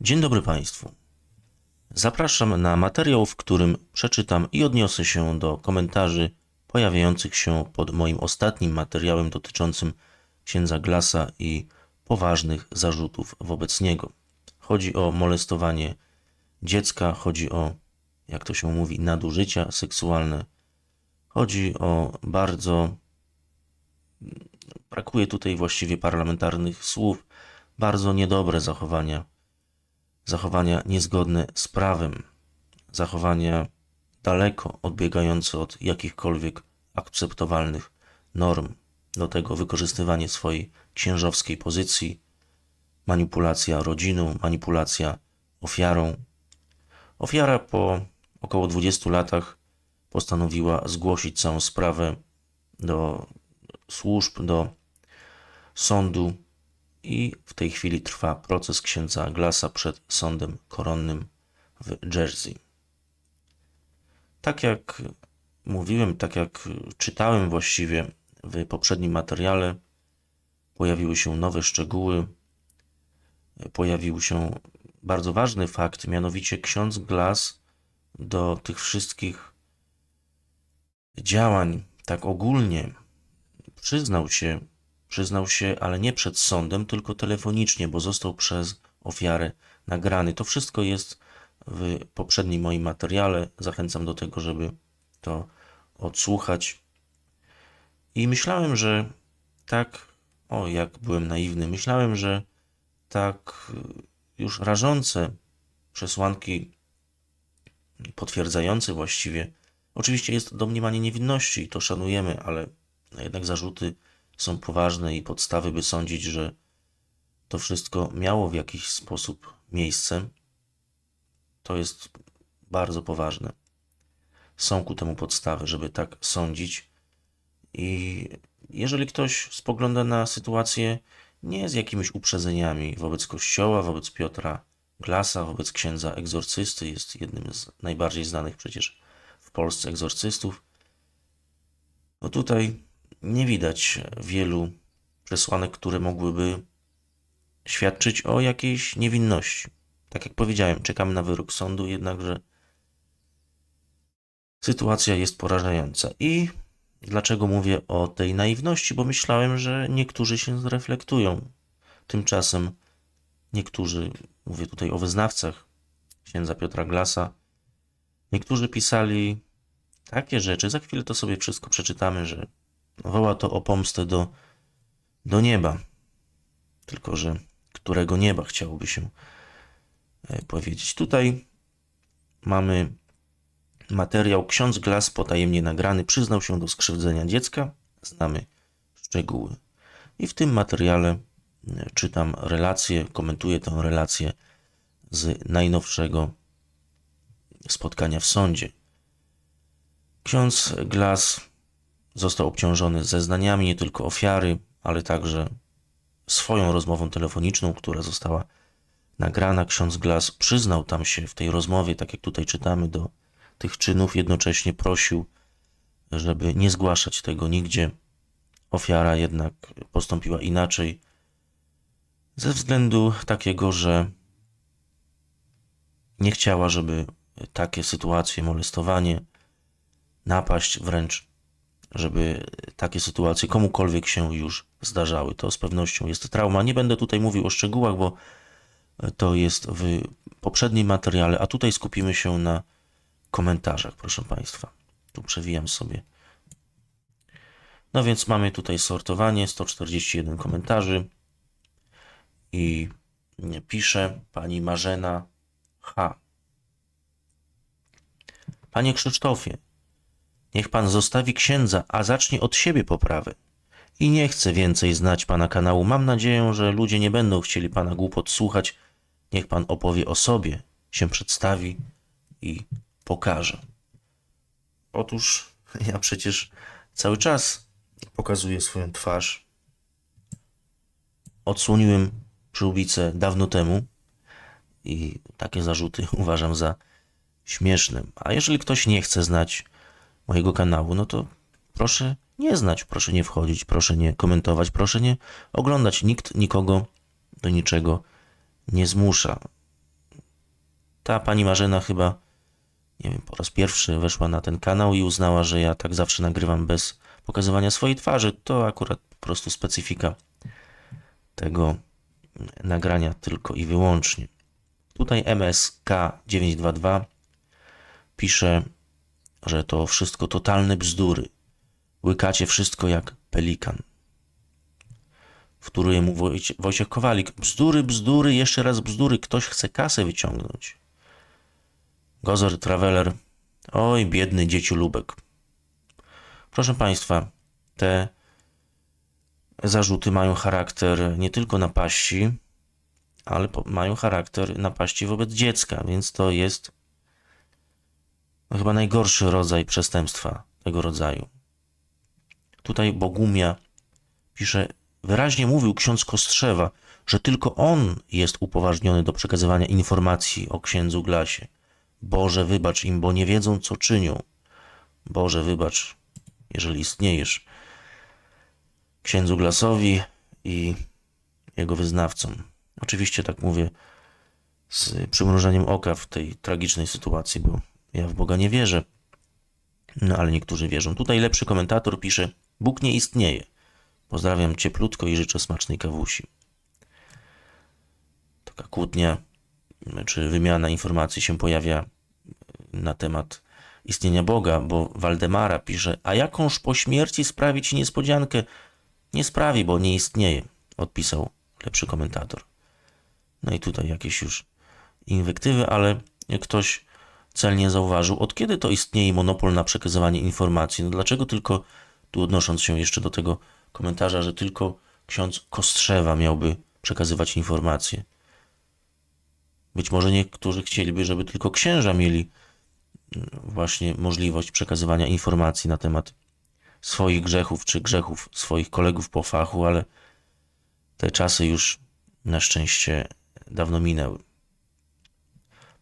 Dzień dobry Państwu. Zapraszam na materiał, w którym przeczytam i odniosę się do komentarzy pojawiających się pod moim ostatnim materiałem dotyczącym księdza Glasa i poważnych zarzutów wobec niego. Chodzi o molestowanie dziecka, chodzi o, jak to się mówi, nadużycia seksualne. Chodzi o bardzo. Brakuje tutaj właściwie parlamentarnych słów, bardzo niedobre zachowania zachowania niezgodne z prawem, zachowania daleko odbiegające od jakichkolwiek akceptowalnych norm, do tego wykorzystywanie swojej księżowskiej pozycji, manipulacja rodziną, manipulacja ofiarą. Ofiara po około 20 latach postanowiła zgłosić całą sprawę do służb, do sądu i w tej chwili trwa proces księdza Glasa przed sądem koronnym w Jersey. Tak jak mówiłem, tak jak czytałem właściwie w poprzednim materiale, pojawiły się nowe szczegóły, pojawił się bardzo ważny fakt, mianowicie ksiądz Glas do tych wszystkich działań tak ogólnie przyznał się Przyznał się, ale nie przed sądem, tylko telefonicznie, bo został przez ofiarę nagrany. To wszystko jest w poprzednim moim materiale. Zachęcam do tego, żeby to odsłuchać. I myślałem, że tak, o jak byłem naiwny, myślałem, że tak już rażące przesłanki potwierdzające właściwie, oczywiście jest domniemanie niewinności i to szanujemy, ale jednak zarzuty są poważne i podstawy, by sądzić, że to wszystko miało w jakiś sposób miejsce, to jest bardzo poważne. Są ku temu podstawy, żeby tak sądzić. I jeżeli ktoś spogląda na sytuację nie z jakimiś uprzedzeniami wobec Kościoła, wobec Piotra Glasa, wobec księdza egzorcysty, jest jednym z najbardziej znanych przecież w Polsce egzorcystów, no tutaj nie widać wielu przesłanek, które mogłyby świadczyć o jakiejś niewinności. Tak jak powiedziałem, czekamy na wyrok sądu, jednakże sytuacja jest porażająca. I dlaczego mówię o tej naiwności? Bo myślałem, że niektórzy się zreflektują. Tymczasem niektórzy, mówię tutaj o wyznawcach księdza Piotra Glasa, niektórzy pisali takie rzeczy, za chwilę to sobie wszystko przeczytamy, że Woła to o pomstę do, do nieba. Tylko, że którego nieba chciałoby się e, powiedzieć. Tutaj mamy materiał. Ksiądz Glas potajemnie nagrany przyznał się do skrzywdzenia dziecka. Znamy szczegóły. I w tym materiale e, czytam relację, komentuję tę relację z najnowszego spotkania w sądzie. Ksiądz Glas Został obciążony zeznaniami nie tylko ofiary, ale także swoją rozmową telefoniczną, która została nagrana. Ksiądz Glas przyznał tam się w tej rozmowie, tak jak tutaj czytamy, do tych czynów, jednocześnie prosił, żeby nie zgłaszać tego nigdzie. Ofiara jednak postąpiła inaczej, ze względu takiego, że nie chciała, żeby takie sytuacje, molestowanie, napaść wręcz żeby takie sytuacje komukolwiek się już zdarzały. To z pewnością jest trauma. Nie będę tutaj mówił o szczegółach, bo to jest w poprzednim materiale, a tutaj skupimy się na komentarzach, proszę Państwa. Tu przewijam sobie. No więc mamy tutaj sortowanie, 141 komentarzy i pisze pani Marzena H. Panie Krzysztofie, Niech pan zostawi księdza, a zacznie od siebie poprawę. I nie chcę więcej znać pana kanału. Mam nadzieję, że ludzie nie będą chcieli pana głupot słuchać. Niech pan opowie o sobie, się przedstawi i pokaże. Otóż ja przecież cały czas pokazuję swoją twarz. Odsłoniłem przyłbicę dawno temu i takie zarzuty uważam za śmieszne. A jeżeli ktoś nie chce znać mojego kanału, no to proszę nie znać, proszę nie wchodzić, proszę nie komentować, proszę nie oglądać. Nikt nikogo do niczego nie zmusza. ta pani Marzena chyba, nie wiem, po raz pierwszy weszła na ten kanał i uznała, że ja tak zawsze nagrywam bez pokazywania swojej twarzy. To akurat po prostu specyfika tego nagrania tylko i wyłącznie. Tutaj MSK922 pisze, że to wszystko totalne bzdury. Łykacie wszystko jak pelikan. Wtóruje mu Wojcie- Wojciech Kowalik. Bzdury, bzdury, jeszcze raz bzdury. Ktoś chce kasę wyciągnąć. Gozer Traveler. Oj, biedny dzieciu Lubek. Proszę Państwa, te zarzuty mają charakter nie tylko napaści, ale mają charakter napaści wobec dziecka, więc to jest chyba najgorszy rodzaj przestępstwa tego rodzaju. Tutaj Bogumia pisze, wyraźnie mówił ksiądz Kostrzewa, że tylko on jest upoważniony do przekazywania informacji o księdzu Glasie. Boże, wybacz im, bo nie wiedzą, co czynią. Boże, wybacz, jeżeli istniejesz. Księdzu Glasowi i jego wyznawcom. Oczywiście tak mówię z przymrużeniem oka w tej tragicznej sytuacji, bo ja w Boga nie wierzę. No ale niektórzy wierzą. Tutaj lepszy komentator pisze: Bóg nie istnieje. Pozdrawiam cieplutko i życzę smacznej kawusi. Taka kłótnia czy wymiana informacji się pojawia na temat istnienia Boga, bo Waldemara pisze: A jakąż po śmierci sprawi ci niespodziankę? Nie sprawi, bo nie istnieje, odpisał lepszy komentator. No i tutaj jakieś już inwektywy, ale ktoś celnie zauważył, od kiedy to istnieje monopol na przekazywanie informacji? No dlaczego tylko, tu odnosząc się jeszcze do tego komentarza, że tylko ksiądz Kostrzewa miałby przekazywać informacje? Być może niektórzy chcieliby, żeby tylko księża mieli mm, właśnie możliwość przekazywania informacji na temat swoich grzechów czy grzechów swoich kolegów po fachu, ale te czasy już na szczęście dawno minęły.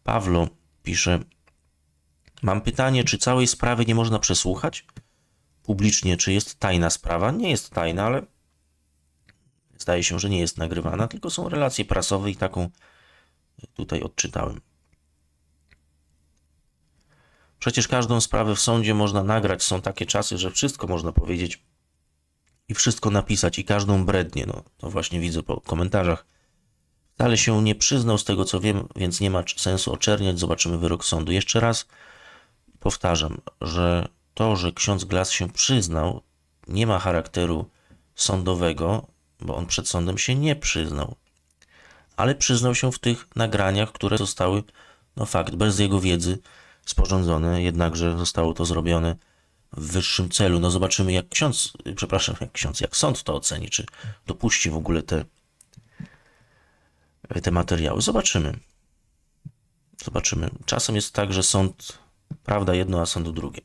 Pawlo pisze: Mam pytanie, czy całej sprawy nie można przesłuchać? Publicznie, czy jest tajna sprawa? Nie jest tajna, ale zdaje się, że nie jest nagrywana, tylko są relacje prasowe i taką tutaj odczytałem. Przecież każdą sprawę w sądzie można nagrać. Są takie czasy, że wszystko można powiedzieć i wszystko napisać i każdą brednię. No, to właśnie widzę po komentarzach. Ale się nie przyznał z tego, co wiem, więc nie ma sensu oczerniać. Zobaczymy wyrok sądu. Jeszcze raz powtarzam, że to, że ksiądz Glas się przyznał, nie ma charakteru sądowego, bo on przed sądem się nie przyznał. Ale przyznał się w tych nagraniach, które zostały, no fakt, bez jego wiedzy sporządzone, jednakże zostało to zrobione w wyższym celu. No zobaczymy, jak ksiądz, przepraszam, jak ksiądz, jak sąd to oceni, czy dopuści w ogóle te, te materiały. Zobaczymy. Zobaczymy. Czasem jest tak, że sąd, prawda jedno, a sąd drugie.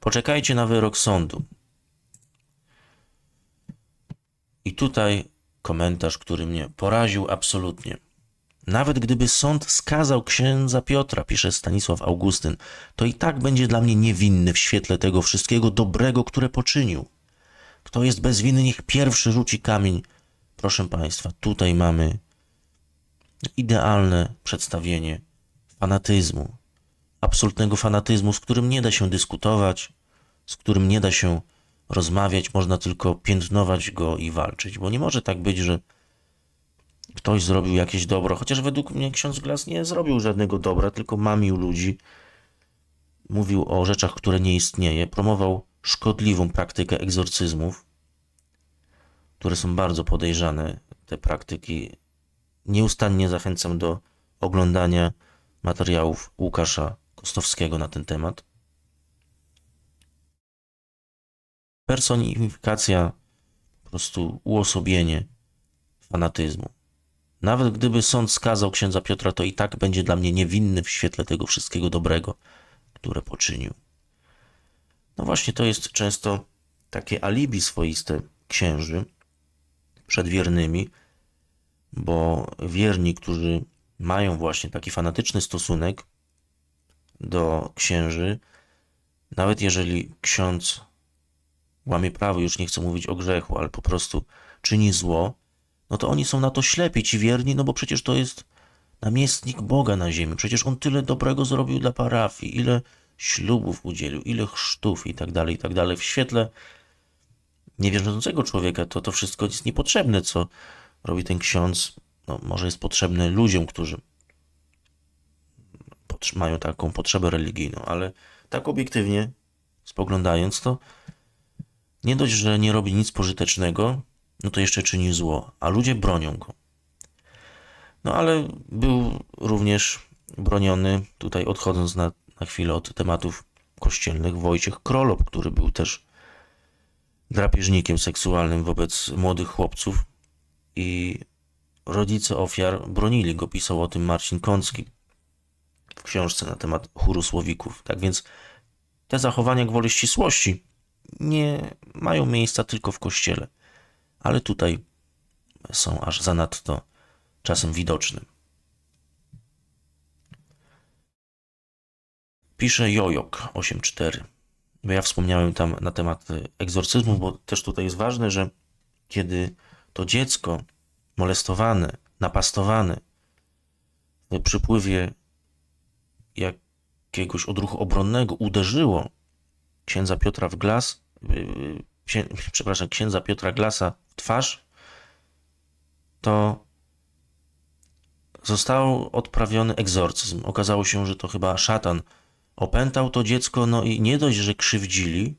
Poczekajcie na wyrok sądu. I tutaj komentarz, który mnie poraził absolutnie. Nawet gdyby sąd skazał księdza Piotra, pisze Stanisław Augustyn, to i tak będzie dla mnie niewinny w świetle tego wszystkiego dobrego, które poczynił. Kto jest bez winy, niech pierwszy rzuci kamień. Proszę Państwa, tutaj mamy idealne przedstawienie fanatyzmu. Absolutnego fanatyzmu, z którym nie da się dyskutować, z którym nie da się rozmawiać, można tylko piętnować go i walczyć, bo nie może tak być, że ktoś zrobił jakieś dobro, chociaż według mnie ksiądz Glas nie zrobił żadnego dobra, tylko mamił ludzi, mówił o rzeczach, które nie istnieje, promował szkodliwą praktykę egzorcyzmów, które są bardzo podejrzane, te praktyki. Nieustannie zachęcam do oglądania materiałów Łukasza Kostowskiego na ten temat. Personifikacja, po prostu uosobienie fanatyzmu. Nawet gdyby sąd skazał księdza Piotra, to i tak będzie dla mnie niewinny w świetle tego wszystkiego dobrego, które poczynił. No właśnie, to jest często takie alibi swoiste księży przed wiernymi, bo wierni, którzy mają właśnie taki fanatyczny stosunek do księży, nawet jeżeli ksiądz łamie prawo, już nie chcę mówić o grzechu, ale po prostu czyni zło, no to oni są na to ślepi, ci wierni, no bo przecież to jest namiestnik Boga na ziemi. Przecież on tyle dobrego zrobił dla parafii, ile ślubów udzielił, ile chrztów i tak dalej, i tak dalej. W świetle niewierzącego człowieka to to wszystko jest niepotrzebne, co robi ten ksiądz. No, może jest potrzebne ludziom, którzy mają taką potrzebę religijną, ale tak obiektywnie spoglądając to, nie dość, że nie robi nic pożytecznego, no to jeszcze czyni zło, a ludzie bronią go. No ale był również broniony, tutaj odchodząc na, na chwilę od tematów kościelnych, Wojciech Krolop, który był też drapieżnikiem seksualnym wobec młodych chłopców i rodzice ofiar bronili go. Pisał o tym Marcin Kącki w książce na temat chóru słowików. Tak więc te zachowania gwoli ścisłości nie mają miejsca tylko w kościele, ale tutaj są aż zanadto czasem widoczne. Pisze Jojok 8.4. Bo ja wspomniałem tam na temat egzorcyzmu, bo też tutaj jest ważne, że kiedy to dziecko molestowane, napastowane przypływie jakiegoś odruchu obronnego uderzyło księdza Piotra w glas, yy, księ, przepraszam, księdza Piotra Glasa w twarz, to został odprawiony egzorcyzm. Okazało się, że to chyba szatan opętał to dziecko, no i nie dość, że krzywdzili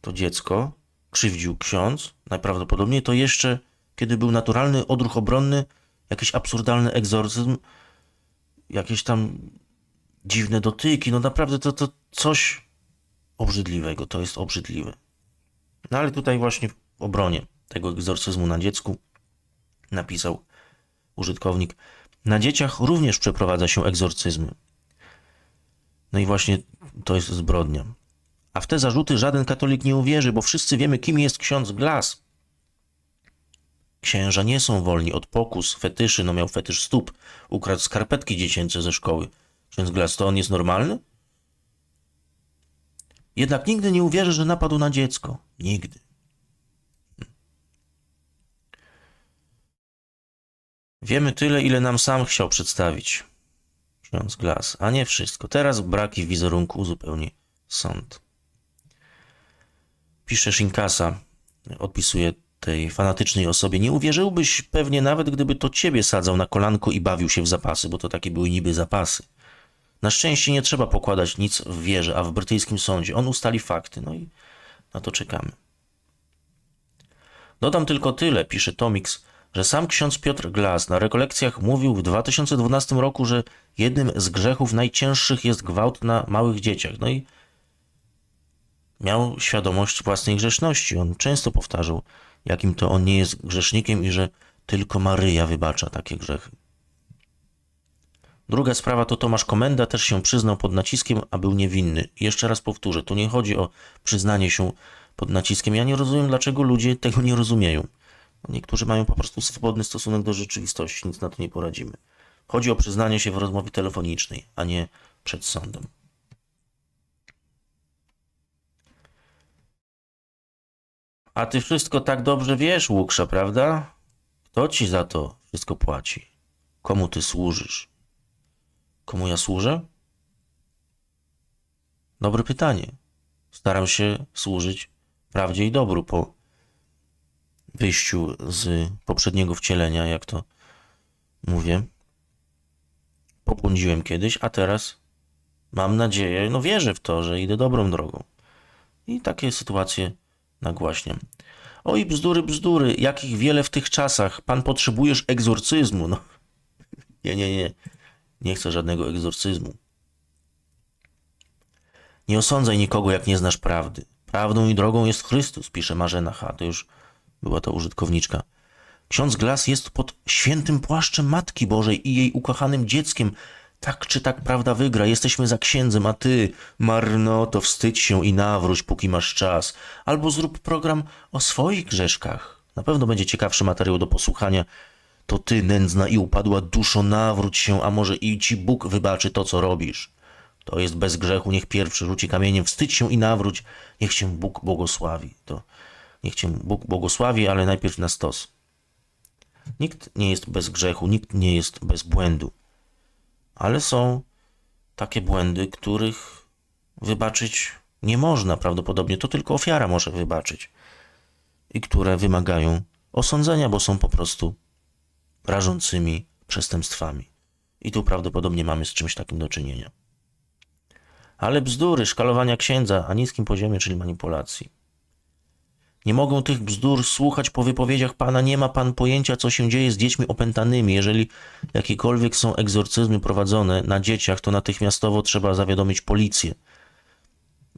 to dziecko, krzywdził ksiądz, najprawdopodobniej to jeszcze, kiedy był naturalny odruch obronny, jakiś absurdalny egzorcyzm, jakieś tam dziwne dotyki, no naprawdę to, to coś obrzydliwego, to jest obrzydliwe. No ale tutaj właśnie w obronie tego egzorcyzmu na dziecku napisał użytkownik, na dzieciach również przeprowadza się egzorcyzmy. No i właśnie to jest zbrodnia. A w te zarzuty żaden katolik nie uwierzy, bo wszyscy wiemy, kim jest ksiądz Glas. Księża nie są wolni od pokus, fetyszy, no miał fetysz stóp, ukradł skarpetki dziecięce ze szkoły. Ksiądz Glas, to on jest normalny? Jednak nigdy nie uwierzy, że napadł na dziecko. Nigdy. Wiemy tyle, ile nam sam chciał przedstawić. Ksiądz Glas, a nie wszystko. Teraz braki w wizerunku uzupełni sąd. Pisze Shinkasa, odpisuje tej fanatycznej osobie. Nie uwierzyłbyś pewnie nawet, gdyby to ciebie sadzał na kolanko i bawił się w zapasy, bo to takie były niby zapasy. Na szczęście nie trzeba pokładać nic w wierze, a w brytyjskim sądzie on ustali fakty, no i na to czekamy. Dodam tylko tyle, pisze Tomix, że sam ksiądz Piotr Glas na rekolekcjach mówił w 2012 roku, że jednym z grzechów najcięższych jest gwałt na małych dzieciach. No i miał świadomość własnej grzeszności. On często powtarzał, jakim to on nie jest grzesznikiem i że tylko Maryja wybacza takie grzechy. Druga sprawa to Tomasz Komenda też się przyznał pod naciskiem, a był niewinny. Jeszcze raz powtórzę, tu nie chodzi o przyznanie się pod naciskiem. Ja nie rozumiem, dlaczego ludzie tego nie rozumieją. Niektórzy mają po prostu swobodny stosunek do rzeczywistości, nic na to nie poradzimy. Chodzi o przyznanie się w rozmowie telefonicznej, a nie przed sądem. A ty wszystko tak dobrze wiesz, Łuksza, prawda? Kto ci za to wszystko płaci? Komu ty służysz? Komu ja służę? Dobre pytanie. Staram się służyć prawdzie i dobru po wyjściu z poprzedniego wcielenia, jak to mówię. Pobłądziłem kiedyś, a teraz mam nadzieję, no wierzę w to, że idę dobrą drogą. I takie sytuacje nagłaśniam. Oj, bzdury, bzdury, jakich wiele w tych czasach. Pan potrzebujesz egzorcyzmu. No. Nie, nie, nie. Nie chcę żadnego egzorcyzmu. Nie osądzaj nikogo, jak nie znasz prawdy. Prawdą i drogą jest Chrystus, pisze Marzena H. To już była to użytkowniczka. Ksiądz Glas jest pod świętym płaszczem Matki Bożej i jej ukochanym dzieckiem. Tak czy tak prawda wygra, jesteśmy za księdzem, a ty, marno, to wstydź się i nawróć, póki masz czas. Albo zrób program o swoich grzeszkach. Na pewno będzie ciekawszy materiał do posłuchania. To ty, nędzna i upadła duszo, nawróć się, a może i ci Bóg wybaczy to, co robisz. To jest bez grzechu, niech pierwszy rzuci kamieniem, wstydź się i nawróć, niech cię Bóg błogosławi. To niech cię Bóg błogosławi, ale najpierw na stos. Nikt nie jest bez grzechu, nikt nie jest bez błędu. Ale są takie błędy, których wybaczyć nie można prawdopodobnie. To tylko ofiara może wybaczyć. I które wymagają osądzenia, bo są po prostu rażącymi przestępstwami. I tu prawdopodobnie mamy z czymś takim do czynienia. Ale bzdury, szkalowania księdza na niskim poziomie, czyli manipulacji. Nie mogą tych bzdur słuchać po wypowiedziach Pana. Nie ma Pan pojęcia, co się dzieje z dziećmi opętanymi. Jeżeli jakiekolwiek są egzorcyzmy prowadzone na dzieciach, to natychmiastowo trzeba zawiadomić policję.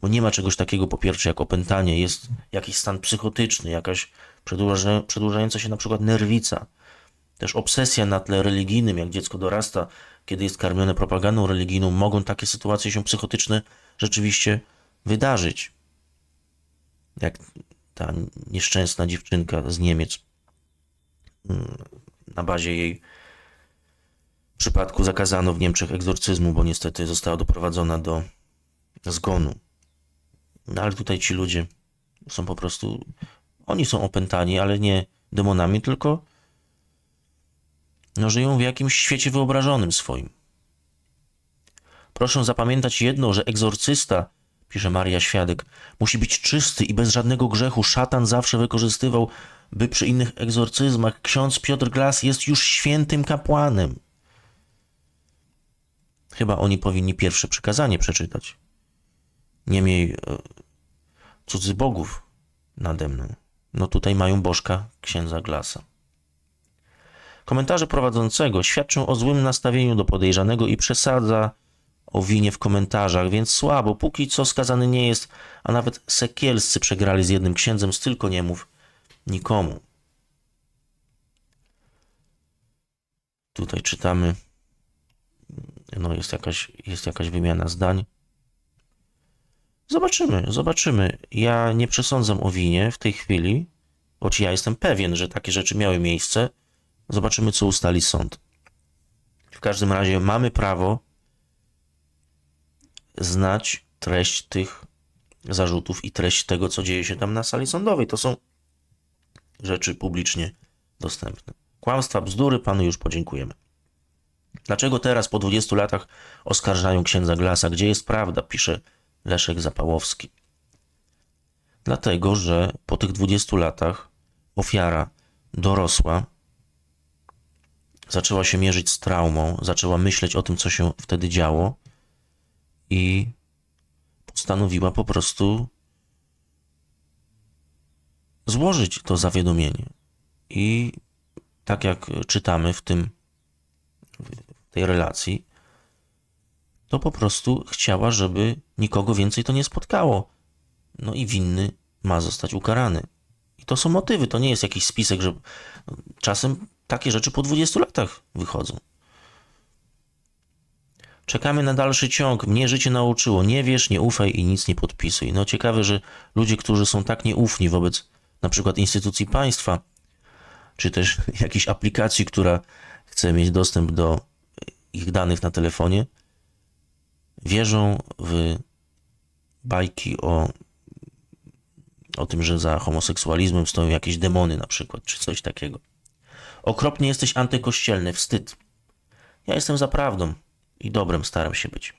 Bo nie ma czegoś takiego, po pierwsze, jak opętanie. Jest jakiś stan psychotyczny, jakaś przedłuża, przedłużająca się na przykład nerwica. Też obsesja na tle religijnym, jak dziecko dorasta, kiedy jest karmione propagandą religijną, mogą takie sytuacje się psychotyczne rzeczywiście wydarzyć. Jak ta nieszczęsna dziewczynka z Niemiec mm, na bazie jej przypadku zakazano w Niemczech egzorcyzmu, bo niestety została doprowadzona do zgonu. No ale tutaj ci ludzie są po prostu, oni są opętani, ale nie demonami, tylko no, żyją w jakimś świecie wyobrażonym swoim. Proszę zapamiętać jedno, że egzorcysta, pisze Maria Świadek, musi być czysty i bez żadnego grzechu. Szatan zawsze wykorzystywał, by przy innych egzorcyzmach ksiądz Piotr Glas jest już świętym kapłanem. Chyba oni powinni pierwsze przykazanie przeczytać. Nie miej e, cudzy bogów nade mną. No tutaj mają bożka księdza Glasa. Komentarze prowadzącego świadczą o złym nastawieniu do podejrzanego i przesadza o winie w komentarzach, więc słabo. Póki co skazany nie jest, a nawet sekielscy przegrali z jednym księdzem, z tylko nie mów nikomu. Tutaj czytamy, no jest jakaś, jest jakaś wymiana zdań. Zobaczymy, zobaczymy. Ja nie przesądzam o winie w tej chwili, choć ja jestem pewien, że takie rzeczy miały miejsce. Zobaczymy, co ustali sąd. W każdym razie mamy prawo znać treść tych zarzutów i treść tego, co dzieje się tam na sali sądowej. To są rzeczy publicznie dostępne. Kłamstwa, bzdury, panu już podziękujemy. Dlaczego teraz, po 20 latach, oskarżają księdza Glasa? Gdzie jest prawda? Pisze Leszek Zapałowski. Dlatego, że po tych 20 latach ofiara dorosła, zaczęła się mierzyć z traumą, zaczęła myśleć o tym, co się wtedy działo i postanowiła po prostu złożyć to zawiadomienie. I tak jak czytamy w tym w tej relacji, to po prostu chciała, żeby nikogo więcej to nie spotkało. No i winny ma zostać ukarany. I to są motywy, to nie jest jakiś spisek, że czasem takie rzeczy po 20 latach wychodzą. Czekamy na dalszy ciąg. Mnie życie nauczyło. Nie wiesz, nie ufaj i nic nie podpisuj. No ciekawe, że ludzie, którzy są tak nieufni wobec na przykład instytucji państwa, czy też jakiejś aplikacji, która chce mieć dostęp do ich danych na telefonie, wierzą w bajki o, o tym, że za homoseksualizmem stoją jakieś demony na przykład, czy coś takiego. Okropnie jesteś antykościelny, wstyd. Ja jestem za prawdą i dobrem staram się być.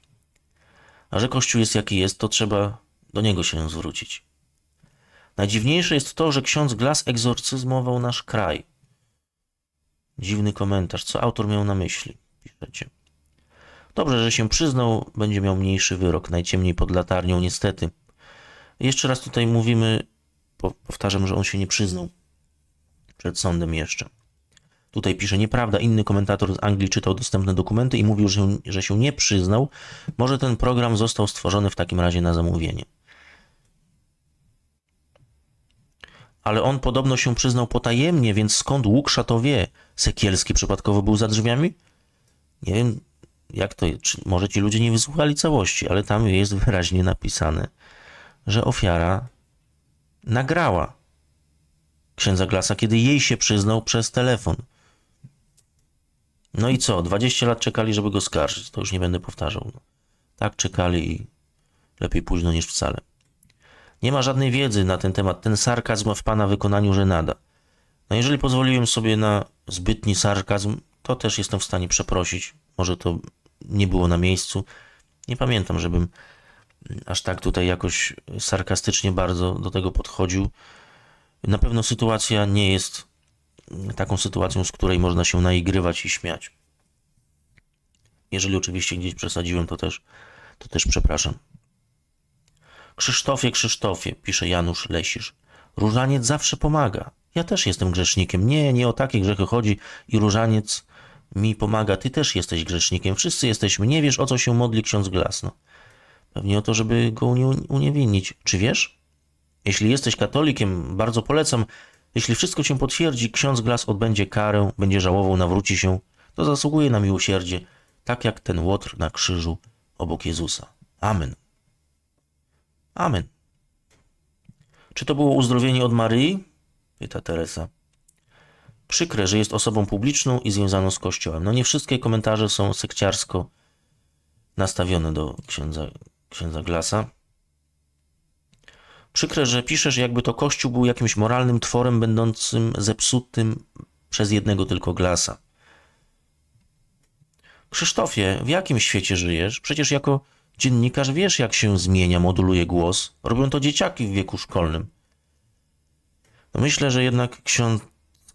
A że Kościół jest jaki jest, to trzeba do niego się zwrócić. Najdziwniejsze jest to, że ksiądz Glas egzorcyzmował nasz kraj. Dziwny komentarz. Co autor miał na myśli? Piszecie. Dobrze, że się przyznał, będzie miał mniejszy wyrok, najciemniej pod latarnią, niestety. Jeszcze raz tutaj mówimy, powtarzam, że on się nie przyznał przed sądem jeszcze. Tutaj pisze nieprawda, inny komentator z Anglii czytał dostępne dokumenty i mówił, że, że się nie przyznał. Może ten program został stworzony w takim razie na zamówienie. Ale on podobno się przyznał potajemnie, więc skąd Łuksza to wie? Sekielski przypadkowo był za drzwiami? Nie wiem, jak to jest. Może ci ludzie nie wysłuchali całości, ale tam jest wyraźnie napisane, że ofiara nagrała księdza Glasa, kiedy jej się przyznał przez telefon. No i co? 20 lat czekali, żeby go skarżyć. To już nie będę powtarzał. No. Tak czekali i lepiej późno niż wcale. Nie ma żadnej wiedzy na ten temat. Ten sarkazm w pana wykonaniu żenada. No jeżeli pozwoliłem sobie na zbytni sarkazm, to też jestem w stanie przeprosić. Może to nie było na miejscu. Nie pamiętam, żebym aż tak tutaj jakoś sarkastycznie bardzo do tego podchodził. Na pewno sytuacja nie jest taką sytuacją, z której można się naigrywać i śmiać. Jeżeli oczywiście gdzieś przesadziłem, to też, to też przepraszam. Krzysztofie, Krzysztofie, pisze Janusz Lesisz. Różaniec zawsze pomaga. Ja też jestem grzesznikiem. Nie, nie o takie grzechy chodzi i różaniec mi pomaga. Ty też jesteś grzesznikiem. Wszyscy jesteśmy. Nie wiesz, o co się modli ksiądz Glasno. Pewnie o to, żeby go unie- uniewinnić. Czy wiesz? Jeśli jesteś katolikiem, bardzo polecam. Jeśli wszystko się potwierdzi, ksiądz Glas odbędzie karę, będzie żałował, nawróci się, to zasługuje na miłosierdzie, tak jak ten łotr na krzyżu obok Jezusa. Amen. Amen. Czy to było uzdrowienie od Maryi? Pyta Teresa. Przykre, że jest osobą publiczną i związaną z Kościołem. No nie wszystkie komentarze są sekciarsko nastawione do księdza, księdza Glasa. Przykre, że piszesz, jakby to Kościół był jakimś moralnym tworem będącym zepsutym przez jednego tylko Glasa. Krzysztofie, w jakim świecie żyjesz? Przecież jako dziennikarz wiesz, jak się zmienia, moduluje głos. Robią to dzieciaki w wieku szkolnym. No myślę, że jednak ksiądz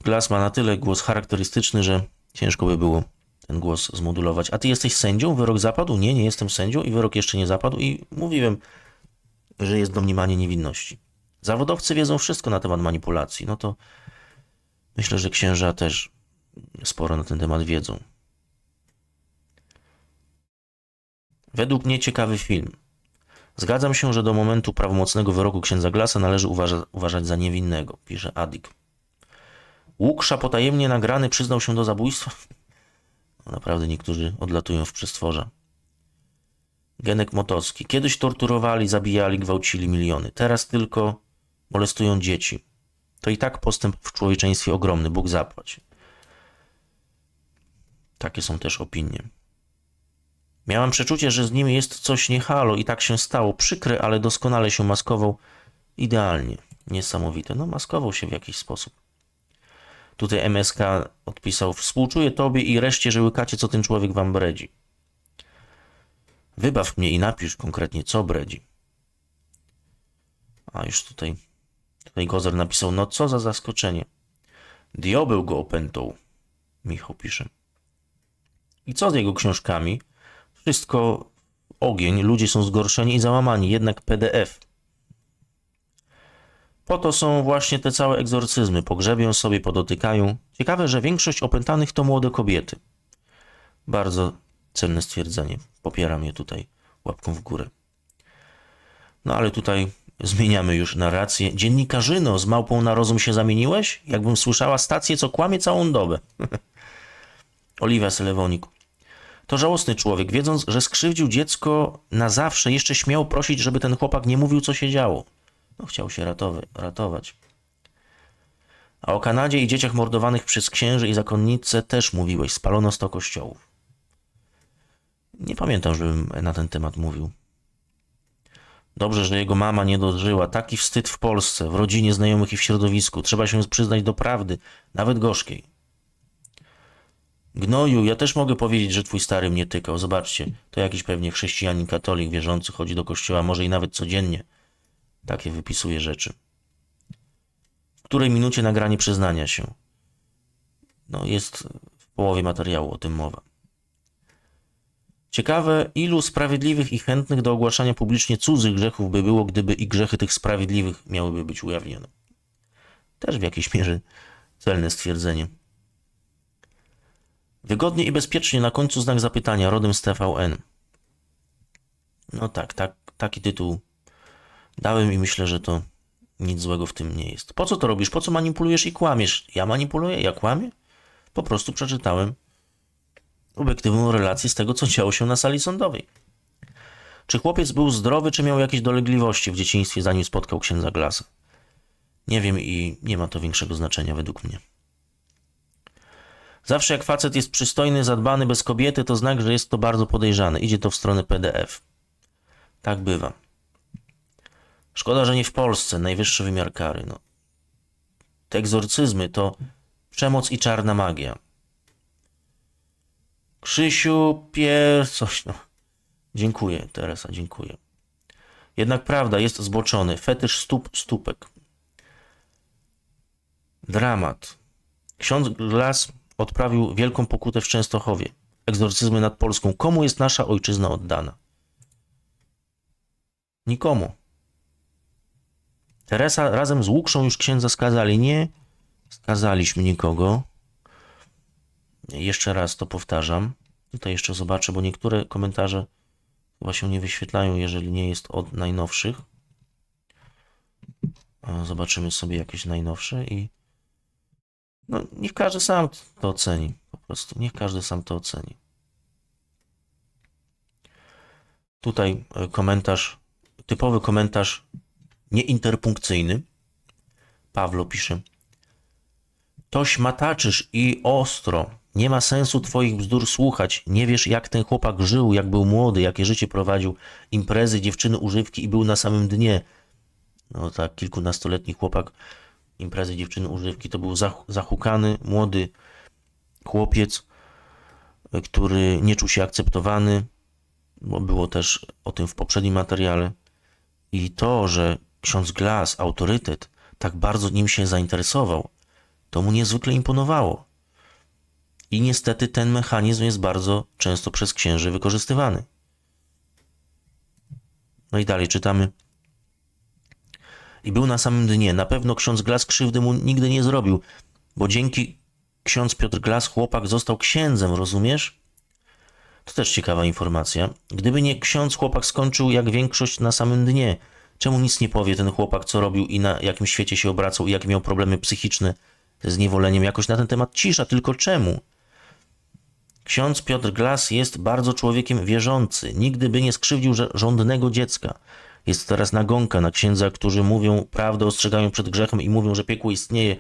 Glas ma na tyle głos charakterystyczny, że ciężko by było ten głos zmodulować. A ty jesteś sędzią? Wyrok zapadł? Nie, nie jestem sędzią i wyrok jeszcze nie zapadł i mówiłem, że jest domniemanie niewinności. Zawodowcy wiedzą wszystko na temat manipulacji. No to myślę, że księża też sporo na ten temat wiedzą. Według mnie ciekawy film. Zgadzam się, że do momentu prawomocnego wyroku księdza Glasa należy uważa, uważać za niewinnego, pisze Adik. Łuksza potajemnie nagrany przyznał się do zabójstwa? Naprawdę niektórzy odlatują w przestworza. Genek Motowski. Kiedyś torturowali, zabijali, gwałcili miliony. Teraz tylko molestują dzieci. To i tak postęp w człowieczeństwie ogromny. Bóg zapłać. Takie są też opinie. Miałam przeczucie, że z nim jest coś niehalo i tak się stało. Przykre, ale doskonale się maskował. Idealnie. Niesamowite. No, maskował się w jakiś sposób. Tutaj MSK odpisał: Współczuję tobie i reszcie, że łykacie, co ten człowiek wam bredzi. Wybaw mnie i napisz konkretnie, co bredzi. A już tutaj, tutaj Gozer napisał: No co za zaskoczenie. Diobeł go opętał. Michał pisze. I co z jego książkami? Wszystko ogień, ludzie są zgorszeni i załamani, jednak PDF. Po to są właśnie te całe egzorcyzmy. Pogrzebią sobie, podotykają. Ciekawe, że większość opętanych to młode kobiety. Bardzo cenne stwierdzenie. Popieram je tutaj łapką w górę. No ale tutaj zmieniamy już narrację. Dziennikarzyno, z małpą na rozum się zamieniłeś? Jakbym słyszała stację, co kłamie całą dobę. Oliwia Selewonik. To żałosny człowiek, wiedząc, że skrzywdził dziecko na zawsze, jeszcze śmiał prosić, żeby ten chłopak nie mówił, co się działo. No, chciał się ratowy, ratować. A o Kanadzie i dzieciach mordowanych przez księży i zakonnice też mówiłeś. Spalono sto kościołów. Nie pamiętam, żebym na ten temat mówił. Dobrze, że jego mama nie dożyła. Taki wstyd w Polsce, w rodzinie, znajomych i w środowisku. Trzeba się przyznać do prawdy, nawet gorzkiej. Gnoju, ja też mogę powiedzieć, że twój stary mnie tykał. Zobaczcie, to jakiś pewnie chrześcijanin, katolik, wierzący, chodzi do kościoła, może i nawet codziennie. Takie wypisuje rzeczy. W której minucie nagranie przyznania się? No, jest w połowie materiału o tym mowa. Ciekawe, ilu sprawiedliwych i chętnych do ogłaszania publicznie cudzych grzechów by było, gdyby i grzechy tych sprawiedliwych miałyby być ujawnione. Też w jakiejś mierze celne stwierdzenie. Wygodnie i bezpiecznie na końcu znak zapytania rodem z TVN. No tak, tak, taki tytuł dałem i myślę, że to nic złego w tym nie jest. Po co to robisz? Po co manipulujesz i kłamiesz? Ja manipuluję? Ja kłamię? Po prostu przeczytałem obiektywną relację z tego, co działo się na sali sądowej. Czy chłopiec był zdrowy, czy miał jakieś dolegliwości w dzieciństwie, zanim spotkał księdza Glasa? Nie wiem i nie ma to większego znaczenia według mnie. Zawsze jak facet jest przystojny, zadbany, bez kobiety, to znak, że jest to bardzo podejrzane. Idzie to w stronę PDF. Tak bywa. Szkoda, że nie w Polsce. Najwyższy wymiar kary. No. te egzorcyzmy to przemoc i czarna magia. Krzysiu, pier... coś no. Dziękuję, Teresa, dziękuję. Jednak prawda jest zboczony. Fetysz stóp, stópek. Dramat. Ksiądz Glas odprawił wielką pokutę w Częstochowie. Egzorcyzmy nad Polską. Komu jest nasza ojczyzna oddana? Nikomu. Teresa razem z Łukszą już księdza skazali. Nie skazaliśmy nikogo. Jeszcze raz to powtarzam. Tutaj jeszcze zobaczę, bo niektóre komentarze chyba się nie wyświetlają, jeżeli nie jest od najnowszych. A, Zobaczymy sobie jakieś najnowsze i no, niech każdy sam to oceni. Po prostu niech każdy sam to oceni. Tutaj e, komentarz, typowy komentarz nieinterpunkcyjny. Pawlo pisze. Toś mataczysz i ostro. Nie ma sensu twoich bzdur słuchać. Nie wiesz, jak ten chłopak żył, jak był młody, jakie życie prowadził. Imprezy, dziewczyny, używki i był na samym dnie. No tak, kilkunastoletni chłopak, imprezy, dziewczyny, używki. To był zahukany, młody chłopiec, y, który nie czuł się akceptowany, bo było też o tym w poprzednim materiale. I to, że ksiądz Glas, autorytet, tak bardzo nim się zainteresował, to mu niezwykle imponowało. I niestety ten mechanizm jest bardzo często przez księży wykorzystywany. No i dalej czytamy. I był na samym dnie. Na pewno ksiądz Glas krzywdy mu nigdy nie zrobił, bo dzięki ksiądz Piotr Glas chłopak został księdzem, rozumiesz? To też ciekawa informacja. Gdyby nie ksiądz, chłopak skończył jak większość na samym dnie. Czemu nic nie powie ten chłopak, co robił i na jakim świecie się obracał i jakie miał problemy psychiczne z niewoleniem? Jakoś na ten temat cisza, tylko czemu? Ksiądz Piotr Glas jest bardzo człowiekiem wierzący. Nigdy by nie skrzywdził żądnego dziecka. Jest teraz nagonka na księdza, którzy mówią prawdę, ostrzegają przed grzechem i mówią, że piekło istnieje.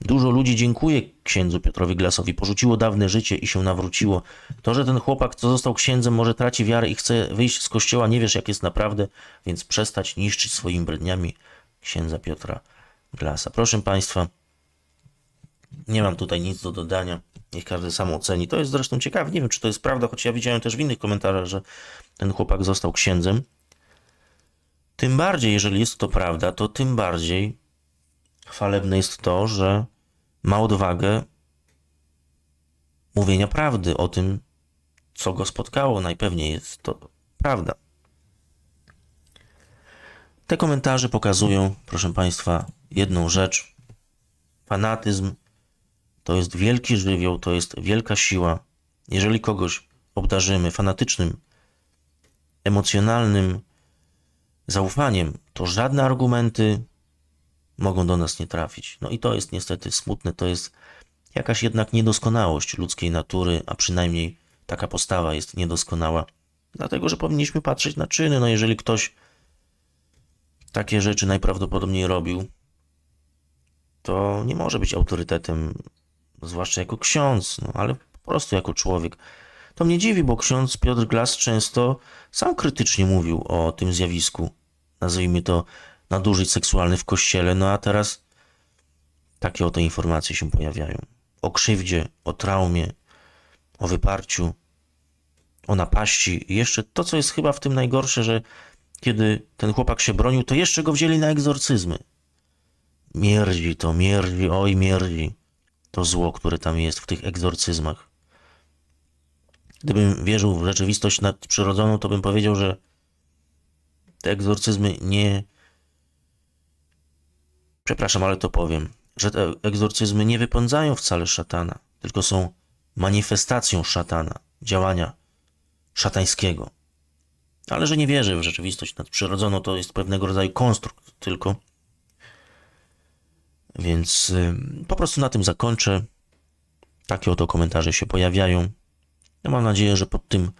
Dużo ludzi dziękuję księdzu Piotrowi Glasowi. Porzuciło dawne życie i się nawróciło. To, że ten chłopak, co został księdzem, może traci wiarę i chce wyjść z kościoła, nie wiesz jak jest naprawdę, więc przestać niszczyć swoimi bredniami księdza Piotra Glasa. Proszę Państwa, nie mam tutaj nic do dodania. Niech każdy sam oceni. To jest zresztą ciekawe. Nie wiem, czy to jest prawda, choć ja widziałem też w innych komentarzach, że ten chłopak został księdzem. Tym bardziej, jeżeli jest to prawda, to tym bardziej chwalebne jest to, że ma odwagę mówienia prawdy o tym, co go spotkało. Najpewniej jest to prawda. Te komentarze pokazują, proszę Państwa, jedną rzecz. Fanatyzm to jest wielki żywioł, to jest wielka siła. Jeżeli kogoś obdarzymy fanatycznym, emocjonalnym zaufaniem, to żadne argumenty mogą do nas nie trafić. No i to jest niestety smutne, to jest jakaś jednak niedoskonałość ludzkiej natury, a przynajmniej taka postawa jest niedoskonała. Dlatego, że powinniśmy patrzeć na czyny. No jeżeli ktoś takie rzeczy najprawdopodobniej robił, to nie może być autorytetem, zwłaszcza jako ksiądz, no, ale po prostu jako człowiek. To mnie dziwi, bo ksiądz Piotr Glas często sam krytycznie mówił o tym zjawisku, nazwijmy to nadużyć seksualnych w kościele, no a teraz takie oto informacje się pojawiają. O krzywdzie, o traumie, o wyparciu, o napaści i jeszcze to, co jest chyba w tym najgorsze, że kiedy ten chłopak się bronił, to jeszcze go wzięli na egzorcyzmy. Mierdzi to, mierdzi, oj mierdzi. To zło, które tam jest w tych egzorcyzmach. Gdybym wierzył w rzeczywistość nadprzyrodzoną, to bym powiedział, że te egzorcyzmy nie. Przepraszam, ale to powiem, że te egzorcyzmy nie wypędzają wcale szatana, tylko są manifestacją szatana, działania szatańskiego. Ale że nie wierzę w rzeczywistość nadprzyrodzoną, to jest pewnego rodzaju konstrukt tylko. Więc po prostu na tym zakończę. Takie oto komentarze się pojawiają. Ja mam nadzieję, że pod tym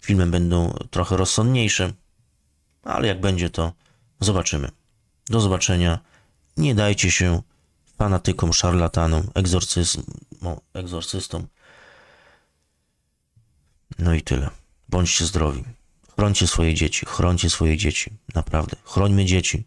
filmem będą trochę rozsądniejsze, ale jak będzie, to zobaczymy. Do zobaczenia. Nie dajcie się fanatykom, szarlatanom, egzorcyzm, o, egzorcystom. No i tyle. Bądźcie zdrowi. Chrońcie swoje dzieci, chrońcie swoje dzieci. Naprawdę. Chrońmy dzieci.